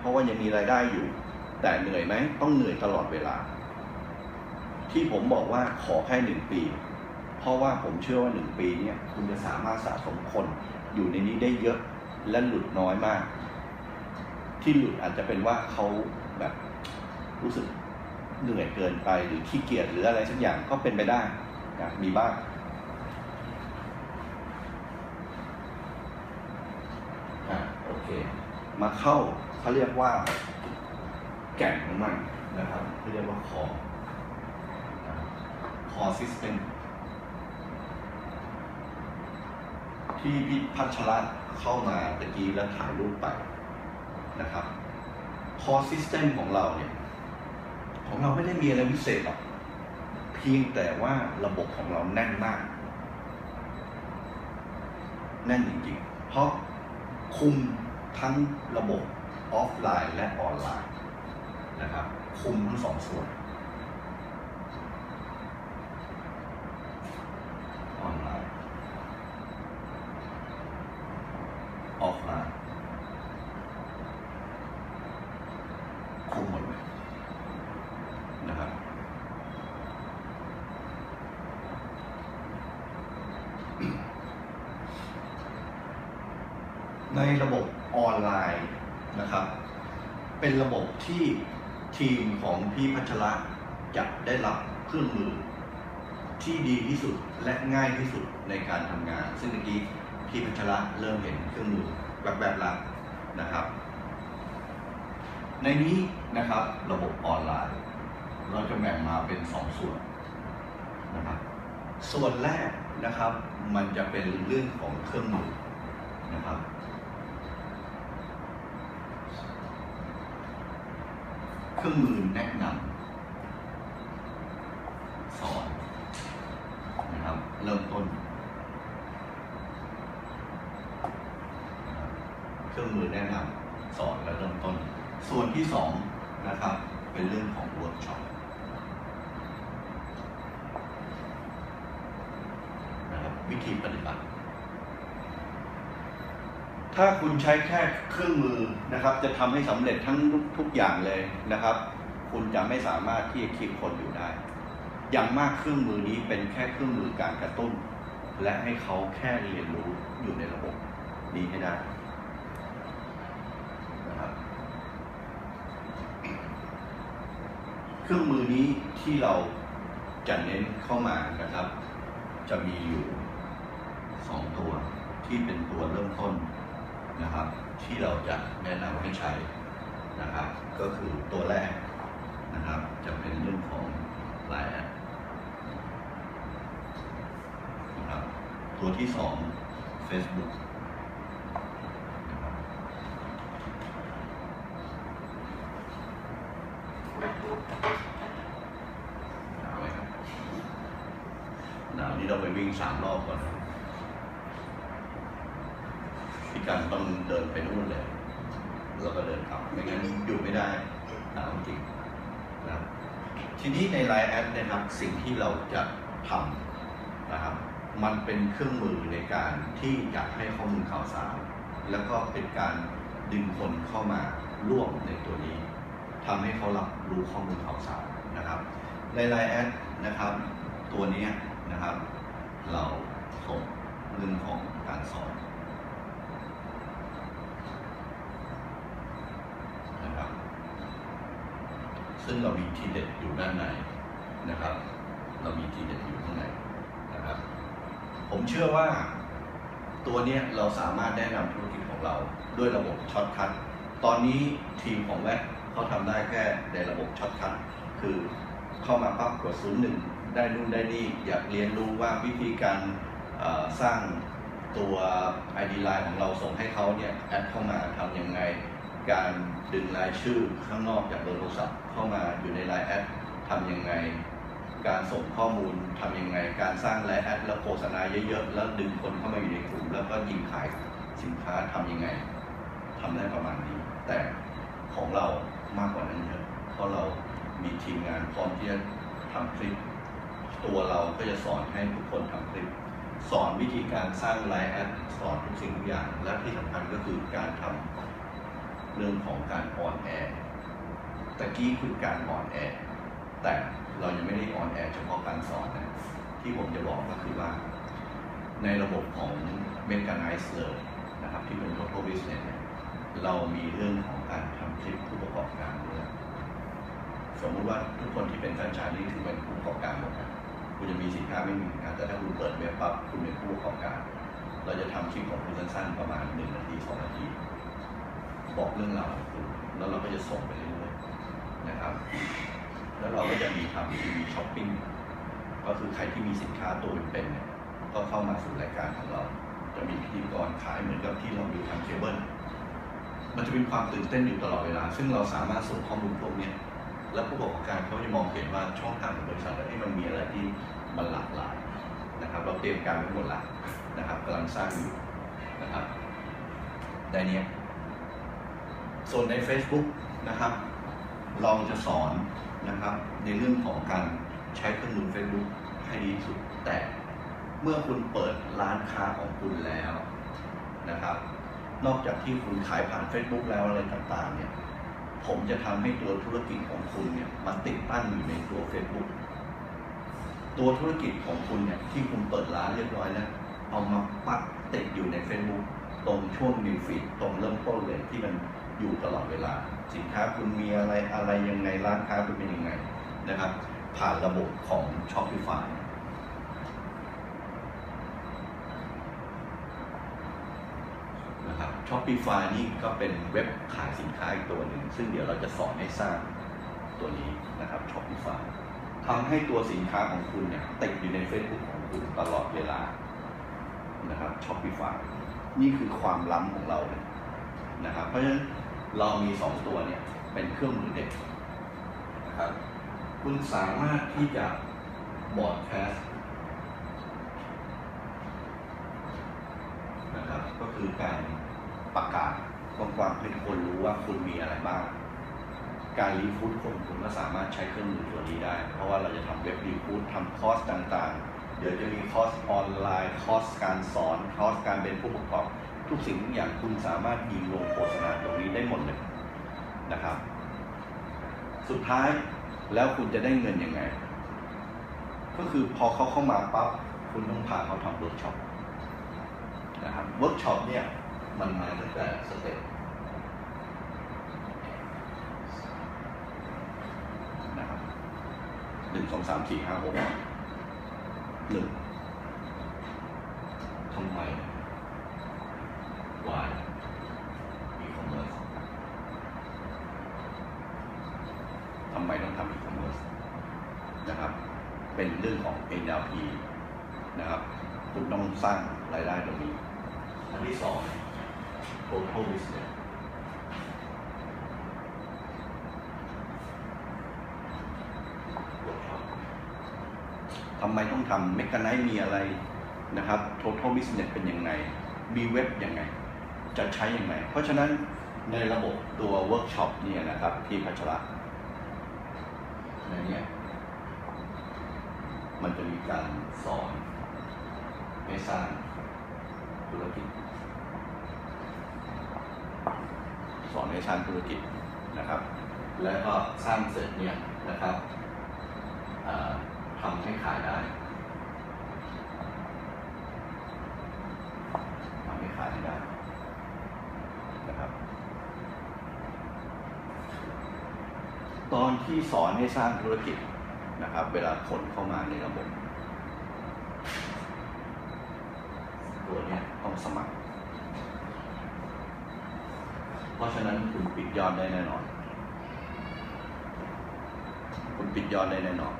เพราะว่ายังมีรายได้อยู่ แต่เหนื่อยไหมต้องเหนื่อยตลอดเวลา ที่ผมบอกว่าขอแค่หนึ่งปี เพราะว่าผมเชื่อว่าหนึ่งปีเนี่ยคุณจะสามารถสะสมคนอยู่ในนี้ได้เยอะและหลุดน้อยมาก ที่หลุดอาจจะเป็นว่าเขาแบบรู้สึกเหนื่อยเกินไปหรือขี้เกียจหรืออะไรสักอย่างก็เป็นไปได้นะมีบ้างอะโอเค มาเข้าเขาเรียกว่าแก่นของมันนะครับเขาเรียกว่าคอคอซิสเต็มที่พี่พัชรัตเข้ามาตะกี้แล้วถ่ายรูปไปนะครับคอซิสเต็มของเราเนี่ยของเราไม่ได้มีอะไรพิเศษหรอกเพียงแต่ว่าระบบของเราแน่นมาก แน่นจริงๆ เพราะคุม ทั้งระบบออฟไลน์และออนไลน์นะครับคุมทั้งสองส่วน ออนไลน์ ออฟไลน์ คุมหมดเลยนะครับ ในระบบออนไลน์นะครับ เป็นระบบที่ทีมของพี่พัชระจะได้รับเครื่องมือ ที่ดีที่สุดและง่ายที่สุดในการทำงาน ซึ่งเมื่อกี้พี่พัชระเริ่มเห็นเครื่องมือแบบแบบล้วนะครับ ในนี้นะครับระบบออนไลน์ เราจะแบ่งมาเป็นสองส่วนนะครับ ส่วนแรกนะครับ มันจะเป็นเรื่องของเครื่องมือนะครับ เครื่องมือแนะนำสอนนะครับ เริ่มต้น เครื่องมือแนะนำสอนและเริ่มต้น ส่วนที่สองนะครับ เป็นเรื่องของเวิร์กช็อปนะครับวิธีปฏิบัติ ถ้าคุณใช้แค่เครื่องมือนะครับ จะทำให้สำเร็จทั้งทุกอย่างเลยนะครับ คุณจะไม่สามารถที่จะคิดคนอยู่ได้ อย่างมากเครื่องมือนี้เป็นแค่เครื่องมือการกระตุ้น และให้เขาแค่เรียนรู้อยู่ในระบบนี้ให้ได้นะครับเครื่องมือนี้ที่เราจะเน้นเข้ามานะครับ จะมีอยู่สองตัวที่เป็นตัวเริ่มต้น นะครับ ที่เราจะแนะนำให้ใช้นะครับ ก็คือตัวแรกนะครับ จะเป็นเรื่องของไลน์แอดนะครับตัวที่สอง Facebook นะครับหนาวนี้เราไปวิ่งสามรอบก่อนนะพี่ การต้องเดินไปนู่นเลยแล้วก็เดินกลับไม่งั้นอยู่ไม่ได้หนาวจริงนะครับทีนี้ในไลน์แอดนะครับสิ่งที่เราจะทำนะครับ มันเป็นเครื่องมือในการที่จะให้ข้อมูลข่าวสาร แล้วก็เป็นการดึงคนเข้ามาร่วมในตัวนี้ทำให้เขารับรู้ข้อมูลข่าวสารนะครับในไลน์แอดนะครับ ตัวนี้นะครับ เราส่งเรื่องของการสอน นะครับ ซึ่งเรามีทีเด็ดอยู่ด้านในนะครับ เรามีทีเด็ดอยู่ข้างในนะครับ ผมเชื่อว่าตัวเนี้ยเราสามารถแนะนำธุรกิจของเราด้วยระบบช็อตคัทตอนนี้ทีมของแวดเขาทำได้แค่ในระบบช็อตคัทคือเข้ามาปั๊บกดศูนย์หนึ่งได้นู่นได้นี่ อยากเรียนรู้ว่าวิธีการสร้างตัว ID Line ของเราส่งให้เขาเนี่ยแอดเข้ามาทำยังไง การดึงรายชื่อข้างนอกจากเบอร์โทรศัพท์เข้ามาอยู่ในไลน์แอดทำยังไง การส่งข้อมูลทำยังไง การสร้างไลน์แอดแล้วโฆษณาเยอะๆ แล้วดึงคนเข้ามาอยู่ในกลุ่ม แล้วก็ยิงขายสินค้าทำยังไงทำได้ประมาณนี้ แต่ของเรามากกว่านั้นเยอะเพราะเรามีทีมงานพร้อมที่จะทำคลิป ตัวเราก็จะสอนให้ทุกคนทำคลิป สอนวิธีการสร้างไลน์แอดสอนทุกสิ่งทุกอย่าง และที่สำคัญก็คือการทำ เรื่องของการออนแอร์ตะกี้คือการออนแอร์แต่เรายังไม่ได้ออนแอร์เฉพาะการสอนนะที่ผมจะบอกก็คือว่า ในระบบของ m e c h a n i z e เลยนะครับที่เป็น Total Business เนี่ยเรามีเรื่องของการทำคลิปผู้ประกอบการด้วยสมมุติว่าทุกคนที่เป็นแฟรนไชส์นี่คือเป็นผู้ประกอบการหมดนะคุณจะมีสินค้าไม่มีสินค้าแต่ถ้าคุณเปิดเว็บปั๊บคุณเป็นผู้ประกอบการ เราจะทำคลิปของคุณสั้นๆประมาณหนึ่งนาทีสองนาที บอกเรื่องราวของคุณแล้วเราก็จะส่งไปเรื่อยๆนะครับ แล้วเราก็จะมีทำทีวีช้อปปิ้งก็คือใครที่มีสินค้าตัวเป็นเนี่ยก็เข้ามาสู่รายการของเรา จะมีพิธีกรขายเหมือนกับที่เราดูทางเคเบิลมันจะเป็นความตื่นเต้นอยู่ตลอดเวลา ซึ่งเราสามารถส่งข้อมูลพวกนี้แล้วผู้ประกอบการเขาจะมองเห็นว่าช่องทางของบริษัทที่มันมีอะไรที่มันหลากหลายนะครับเราเตรียมการไว้หมดละนะครับกำลังสร้างอยู่นะครับได้เนี้ย ส่วนใน Facebook นะครับ เราจะสอนนะครับในเรื่องของการใช้เครื่องมือ Facebook ให้ดีที่สุด แต่เมื่อคุณเปิดร้านค้าของคุณแล้วนะครับ นอกจากที่คุณขายผ่าน Facebook แล้วอะไรต่างๆเนี่ยผมจะทำให้ตัวธุรกิจของคุณเนี่ยมันติดตั้งอยู่ในตัว Facebook ตัวธุรกิจของคุณเนี่ยที่คุณเปิดร้านเรียบร้อยแล้วเอามาปักติดอยู่ใน Facebook ตรงช่วงนิวฟีดตรงเริ่มต้นเลยที่มัน อยู่ตลอดเวลา สินค้าคุณมีอะไรอะไรยังไงร้านค้าคุณเป็นยังไงนะครับ ผ่านระบบของ Shopify นะครับ Shopify นี่ก็เป็นเว็บขายสินค้าอีกตัวหนึ่ง ซึ่งเดี๋ยวเราจะสอนให้สร้างตัวนี้นะครับ Shopify ทำให้ตัวสินค้าของคุณเนี่ยติดอยู่ใน Facebook ของคุณตลอดเวลานะครับ Shopify นี่คือความล้ำของเราเลยนะครับ เพราะฉะนั้น เรามีสองตัวเนี่ยเป็นเครื่องมือเด็กนะครับคุณสามารถที่จะบอร์ดแคสต์นะครับก็คือการประกาศกว้างๆให้คนรู้ว่าคุณมีอะไรบ้าง การรีฟูดคนคุณก็สามารถใช้เครื่องมือตัวนี้ได้ เพราะว่าเราจะทำเว็บรีฟูดทำคอร์สต่างๆ เดี๋ยวจะมีคอร์สออนไลน์คอร์สการสอนคอร์สการเป็นผู้ประกอบ ทุกสิ่งทุกอย่างคุณสามารถยิงลงโฆษณาตรงนี้ได้หมดเลยนะครับ สุดท้ายแล้วคุณจะได้เงินยังไง ก็คือพอเขาเข้ามาปั๊บคุณต้องพาเขาทำเวิร์กช็อปนะครับเวิร์กช็อปเนี่ยมันมาตั้งแต่สเต็ปนะครับหนึ่งสองสามสี่ห้าหกหนึ่งทำไม why e-commerce ทำไมต้องทำ e-commerce นะครับ เป็นเรื่องของ NLP นะครับ คุณต้องสร้างรายได้ตรงนี้ อันที่สอง total business ทำไมต้องทำเมก a ไนมีอะไรนะครับ total business เป็นยังไง มีเว็บยังไง จะใช้ยังไง เพราะฉะนั้นในระบบตัวเวิร์กช็อปเนี่ยนะครับ ที่พัชระในเนี้ย มันจะมีการสอนให้สร้างธุรกิจ สอนให้สร้างธุรกิจนะครับ แล้วก็สร้างเสร็จเนี่ยนะครับทำให้ขายได้ทำให้ขายได้นะครับตอนที่สอนให้สร้างธุรกิจ นะครับ เวลาคนเข้ามาในระบบ ตัวนี้ต้องสมัคร เพราะฉะนั้นคุณปิดยอดได้แน่นอน คุณปิดยอดได้แน่นอน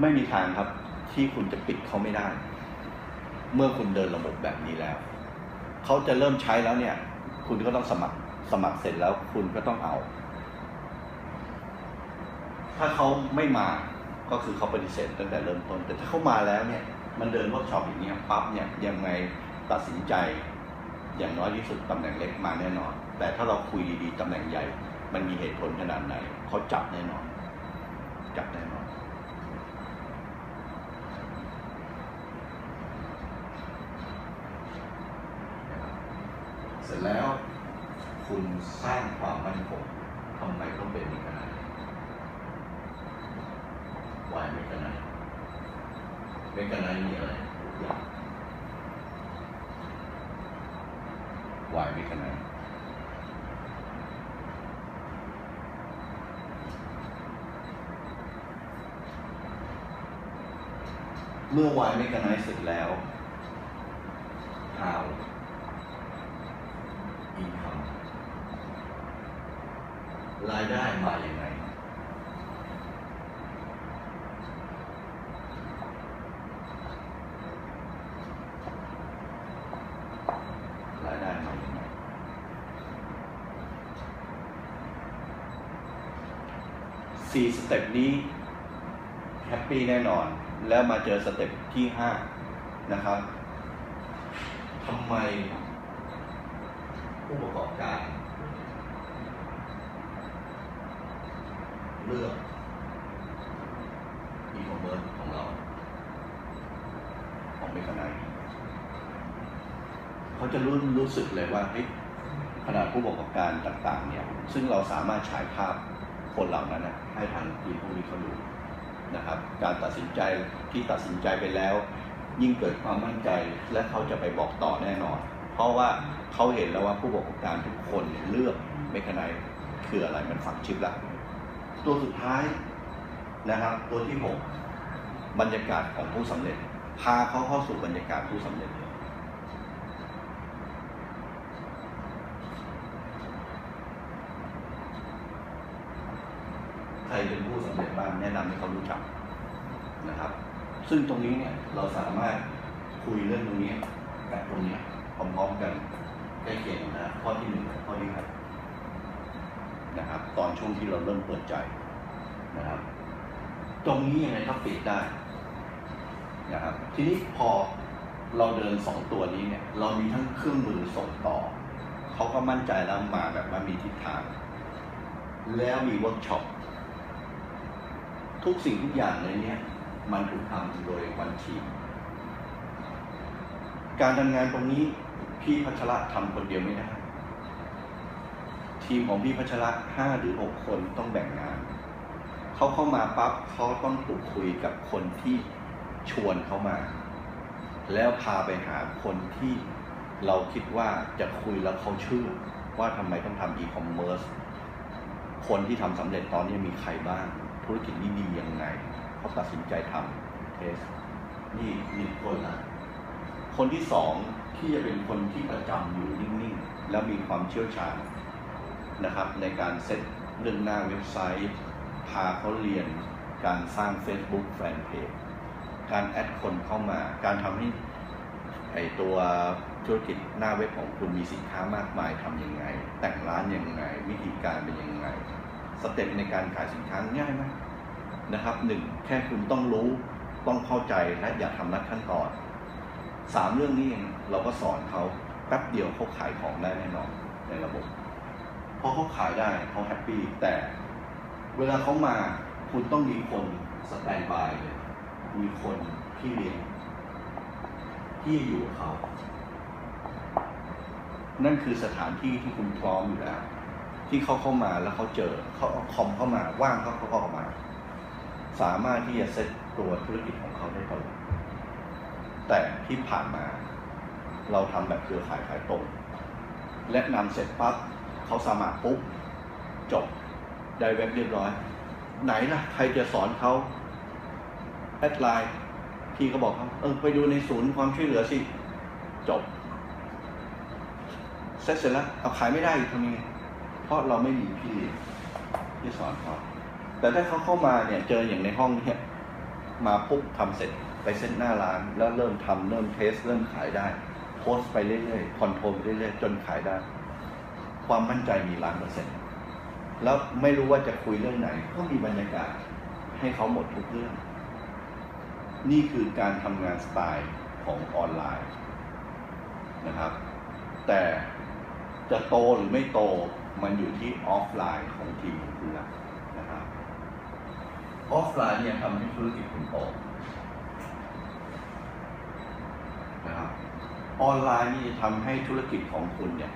ไม่มีทางครับที่คุณจะปิดเขาไม่ได้ เมื่อคุณเดินระบบแบบนี้แล้ว เขาจะเริ่มใช้แล้วเนี่ย คุณก็ต้องสมัครสมัครเสร็จแล้วคุณก็ต้องเอา ถ้าเขาไม่มาก็คือเขาปฏิเสธตั้งแต่เริ่มต้น แต่ถ้าเขามาแล้วเนี่ยมันเดินเวิร์กช็อปอย่างเงี้ยปั๊บเนี่ยยังไงตัดสินใจ อย่างน้อยที่สุดตำแหน่งเล็กมาแน่นอน แต่ถ้าเราคุยดีๆตำแหน่งใหญ่ มันมีเหตุผลขนาดไหนเขาจับแน่นอน จับแน่นอนเสร็จแล้วคุณสร้างความมั่นคงทำไมต้องเป็นมิกนา ยวายเมกนท์เมกะไนท์มีอะไรอย่างวายเมกะไนเมื่อวายเมกะไนเสร็จแล้ว how income รายได้มาอย่างไง รายได้มาอย่างไร สี่สเต็ปนี้แฮปปี้แน่นอน แล้วมาเจอสเต็ปที่ห้านะครับทำไมผู้ประกอบการ เลือกอีคอมเมิร์ซของเรา ของเมกไนเขาจะรู้รู้สึกเลยว่าเฮ้ยขนาดผู้ประกอบการต่าง ๆ เนี่ย ซึ่งเราสามารถฉายภาพ คนเหล่านั้นนะให้ทางทีมพวกนี้เขาดูนะครับ การตัดสินใจที่ตัดสินใจไปแล้ว ยิ่งเกิดความมั่นใจและเขาจะไปบอกต่อแน่นอน เพราะว่าเขาเห็นแล้วว่าผู้ประกอบการทุกคนเลือกเมคานายคืออะไรมันฝังชิปละตัวสุดท้ายนะครับ ตัวที่หกบรรยากาศของผู้สำเร็จ พาเขาเข้าสู่บรรยากาศผู้สำเร็จ ใค รเป็นผู้สำเร็จบ้างแนะนำให้เขารู้จักนะครับ ซึ่งตรงนี้เนี่ยเราสามารถคุยเรื่องตรงนี้กับตรงนี้พร้อมๆกันใกล้เคียงนนะข้อที่หนึ่งกับข้อที่หกนะครับ ตอนช่วงที่เราเริ่มเปิดใจนะครับ ตรงนี้ยังไงก็ปิดได้นะครับ ทีนี้พอเราเดินสองตัวนี้เนี่ย เรามีทั้งเครื่องมือส่งต่อ เขาก็มั่นใจแล้วมาแบบว่ามีทิศทาง แล้วมีเวิร์กช็อป ทุกสิ่งทุกอย่างเลยเนี่ยมันถูกทำโดยวันทีม การทำงานตรงนี้พี่พัชระทำคนเดียวไม่ได้ ทีมของพี่พัชระห้าหรือหกคนต้องแบ่งงาน เขาเข้ามาปั๊บเขาต้องถูกคุยกับคนที่ชวนเขามา แล้วพาไปหาคนที่เราคิดว่าจะคุยแล้วเขาเชื่อว่าทำไมต้องทำอีคอมเมิร์ซคนที่ทำสำเร็จตอนนี้มีใครบ้าง ธุรกิจนี้ดียังไงเขาตัดสินใจทำเทสนี่มีคนละคนที่สองที่จะเป็นคนที่ประจำอยู่นิ่งๆ แล้วมีความเชี่ยวชาญนะครับ ในการเซตเรื่องหน้าเว็บไซต์ พาเขาเรียนการสร้าง Facebook แฟนเพจการแอดคนเข้ามา การทำให้ไอตัวธุรกิจหน้าเว็บของคุณมีสินค้ามากมายทำยังไง แต่งร้านยังไง วิธีการเป็นยังไง สเต็ปในการขายสินค้าง่ายไหมนะครับหนึ่งแค่คุณต้องรู้ต้องเข้าใจและอย่าทำลัดขั้นตอนสามเรื่องนี้เองเราก็สอนเขาแป๊บเดียวเขาขายของได้แน่นอนในระบบพอเขาขายได้เขาแฮปปี้แต่เวลาเขามาคุณต้องมีคนสแตนบายเลยมีคนที่เลี้ยงที่อยู่กับเขา นั่นคือสถานที่ที่คุณพร้อมอยู่แล้ว ที่เขาเข้ามาแล้วเขาเจอเขาเอาคอมเข้ามาว่างเขาเขาเข้ามา สามารถที่จะเซตตัวธุรกิจของเขาได้ตลอดแต่ที่ผ่านมาเราทำแบบเครือข่ายขายตรง และนำเสร็จปั๊บเขาสมัครปุ๊บจบได้เว็บเรียบร้อย ไหนล่ะ ใครจะสอนเขาแอดไลน์พี่ก็บอกเขาเออไปดูในศูนย์ความช่วยเหลือสิ จบเสร็จเสร็จแล้วเอาขายไม่ได้อีกทำยังไง เพราะเราไม่มีพี่ที่สอนเขาแต่ถ้าเขาเข้ามาเนี่ยเจออย่างในห้องเนี่ยมาปุ๊บทำเสร็จไปเซ็นหน้าร้านแล้วเริ่มทำเริ่มเทส เริ่มขายได้ โพสไปเรื่อยๆคอนโทรลไปเรื่อยๆจนขายได้ ความมั่นใจมีล้านเปอร์เซ็นต์แล้วไม่รู้ว่าจะคุยเรื่องไหน ก็มีบรรยากาศให้เขาหมดทุกเรื่อง นี่คือการทำงานสไตล์ของออนไลน์นะครับ แต่จะโตหรือไม่โต มันอยู่ที่ออฟไลน์ของทีมของคุณละนะครับออฟไลน์เนี่ยทำให้ธุรกิจคุณโตนะครับออนไลน์นี่จะทำให้ธุรกิจของคุณเนี่ย